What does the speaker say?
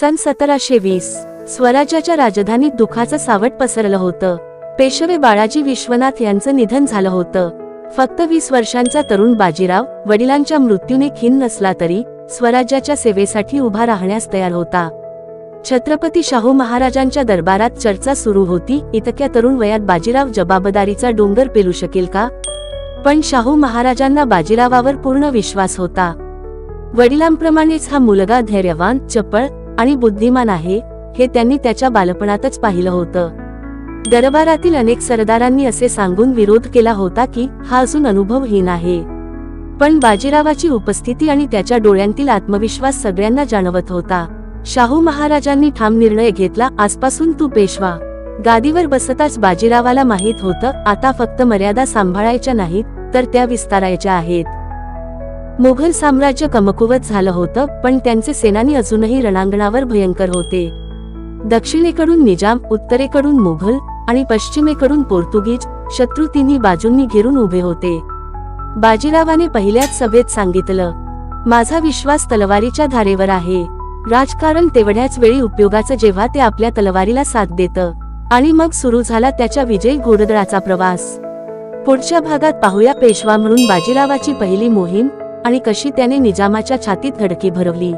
सन सतराशे वीस. स्वराज्याच्या राजधानीत दुखाचं सावट पसरलं होतं. पेशवे बाळाजी विश्वनाथ यांचं निधन झालं होतं. फक्त वीस वर्षांचा तरुण बाजीराव वडिलांच्या मृत्यूने खिन्न नसला तरी स्वराज्याच्या सेवेसाठी उभा राहण्यास तयार होता. छत्रपती शाहू महाराजांच्या दरबारात चर्चा सुरू होती इतक्या तरुण वयात बाजीराव जबाबदारीचा डोंगर पेलू शकेल का? पण शाहू महाराजांना बाजीरावावर पूर्ण विश्वास होता. वडिलांप्रमाणेच हा मुलगा धैर्यवान चपळ आणि बुद्धिमान आहे हे त्यांनी त्याच्या बालपणातच पाहिलं होतं. दरबारातील अनेक सरदारांनी असे सांगून विरोध केला होता की हा अजून अनुभवहीन आहे. पण बाजीरावाची उपस्थिती आणि त्याच्या डोळ्यांतील आत्मविश्वास सगळ्यांना जाणवत होता. शाहू महाराजांनी ठाम निर्णय घेतला आजपासून तू पेशवा. गादीवर बसताच बाजीरावाला माहीत होतं आता फक्त मर्यादा सांभाळायच्या नाहीत तर त्या विस्तारायच्या आहेत. मुघल साम्राज्य कमकुवत झालं होतं पण त्यांचे सेनानी अजूनही रणांगणावर भयंकर होते. दक्षिणेकडून निजाम उत्तरेकडून मुघल आणि पश्चिमेकडून पोर्तुगीज शत्रू तिन्ही बाजूंनी घेरून उभे होते. बाजीरावाने पहिल्याच सभेत सांगितलं माझा विश्वास तलवारीच्या धारेवर आहे. राजकारण तेवढ्याच वेळी उपयोगाचं जेव्हा ते आपल्या तलवारीला साथ देतं. आणि मग सुरू झाला त्याच्या विजयी घोडदळाचा प्रवास. पुढच्या भागात पाहूया पेशवा म्हणून बाजीरावाची पहिली मोहीम आणि कशी त्याने निजामाच्या छातीत धडकी भरवली.